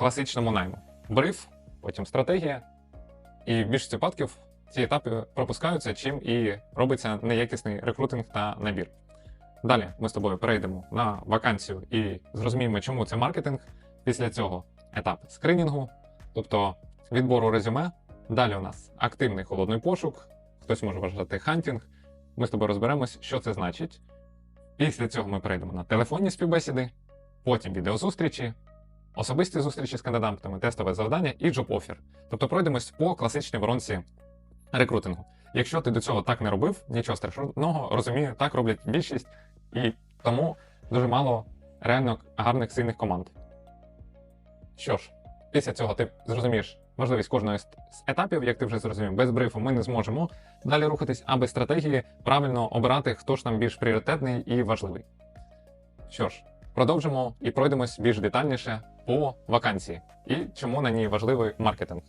класичному найму. Бриф, потім стратегія. І в більшості випадків ці етапи пропускаються, чим і робиться неякісний рекрутинг та набір. Далі ми з тобою перейдемо на вакансію і зрозуміємо, чому це маркетинг. Після цього етап скринінгу, тобто відбору резюме. Далі у нас активний холодний пошук, хтось може вважати хантінг. Ми з тобою розберемось, що це значить. Після цього ми перейдемо на телефонні співбесіди, потім відеозустрічі, особисті зустрічі з кандидатами, тестове завдання і джоб-офер. Тобто пройдемось по класичній воронці рекрутингу. Якщо ти до цього так не робив, нічого страшного, розумію, так роблять більшість, і тому дуже мало реально гарних сильних команд. Що ж, після цього ти зрозумієш можливість кожного з етапів, як ти вже зрозумів, без брифу ми не зможемо далі рухатись, а без стратегії правильно обирати, хто ж нам більш пріоритетний і важливий. Що ж, продовжимо і пройдемось більш детальніше по вакансії і чому на ній важливий маркетинг.